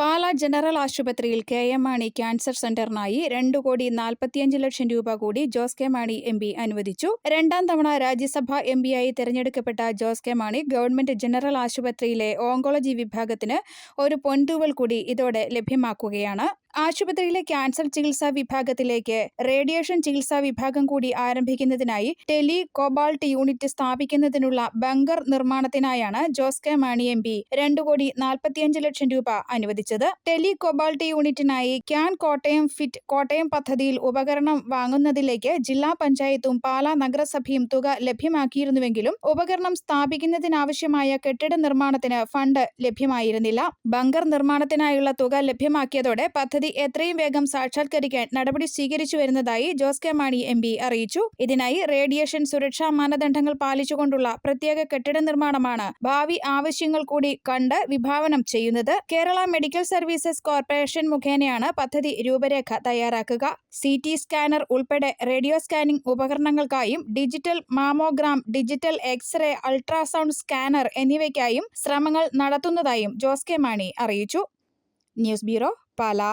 Pala general ആശുപത്രിയിൽ K M Mani cancer സെന്ററിനായി രണ്ടു കോടി നാൽപ്പത്തിയഞ്ച് ലക്ഷം രൂപ കൂടി Jose K Mani M P അനുവദിച്ചു. രണ്ടാം തവണ രാജ്യസഭ എം പിയായി തെരഞ്ഞെടുക്കപ്പെട്ട Jose K Mani government general ആശുപത്രിയിലെ ഓങ്കോളജി വിഭാഗത്തിന് ഒരു പൊൻതൂവൽ കൂടി ഇതോടെ ലഭ്യമാക്കുകയാണ്. ആശുപത്രിയിലെ ക്യാൻസർ ചികിത്സാ വിഭാഗത്തിലേക്ക് റേഡിയേഷൻ ചികിത്സാ വിഭാഗം കൂടി ആരംഭിക്കുന്നതിനായി ടെലി കോബാൾട്ട് യൂണിറ്റ് സ്ഥാപിക്കുന്നതിനുള്ള bunker നിർമ്മാണത്തിനായാണ് Jose K Mani M P രണ്ടു കോടി നാൽപ്പത്തിയഞ്ച് ലക്ഷം രൂപ അനുവദിച്ചത്. ടെലി കോബാൾട്ട് യൂണിറ്റിനായി ക്യാൻ കോട്ടയം ഫിറ്റ് കോട്ടയം പദ്ധതിയിൽ ഉപകരണം വാങ്ങുന്നതിലേക്ക് ജില്ലാ പഞ്ചായത്തും പാലാ നഗരസഭയും തുക ലഭ്യമാക്കിയിരുന്നുവെങ്കിലും ഉപകരണം സ്ഥാപിക്കുന്നതിനാവശ്യമായ കെട്ടിട നിർമ്മാണത്തിന് ഫണ്ട് ലഭ്യമായിരുന്നില്ല. ബങ്കർ നിർമ്മാണത്തിനായുള്ള തുക ലഭ്യമാക്കിയതോടെ പദ്ധതി പദ്ധതി എത്രയും വേഗം സാക്ഷാത്കരിക്കാൻ നടപടി സ്വീകരിച്ചു വരുന്നതായി ജോസ് കെ മാണി എം അറിയിച്ചു. ഇതിനായി റേഡിയേഷൻ സുരക്ഷാ മാനദണ്ഡങ്ങൾ പാലിച്ചുകൊണ്ടുള്ള പ്രത്യേക കെട്ടിട നിർമ്മാണമാണ് ഭാവി ആവശ്യങ്ങൾ കൂടി കണ്ട് വിഭാവനം ചെയ്യുന്നത്. കേരള മെഡിക്കൽ സർവീസസ് കോർപ്പറേഷൻ മുഖേനയാണ് പദ്ധതി രൂപരേഖ തയ്യാറാക്കുക. സി ടി സ്കാനർ ഉൾപ്പെടെ radio scanning ഉപകരണങ്ങൾക്കായും digital mammogram digital x-ray ultrasound scanner എന്നിവയ്ക്കായും ശ്രമങ്ങൾ നടത്തുന്നതായും ജോസ് കെ മാണി അറിയിച്ചു. News bureau Pala.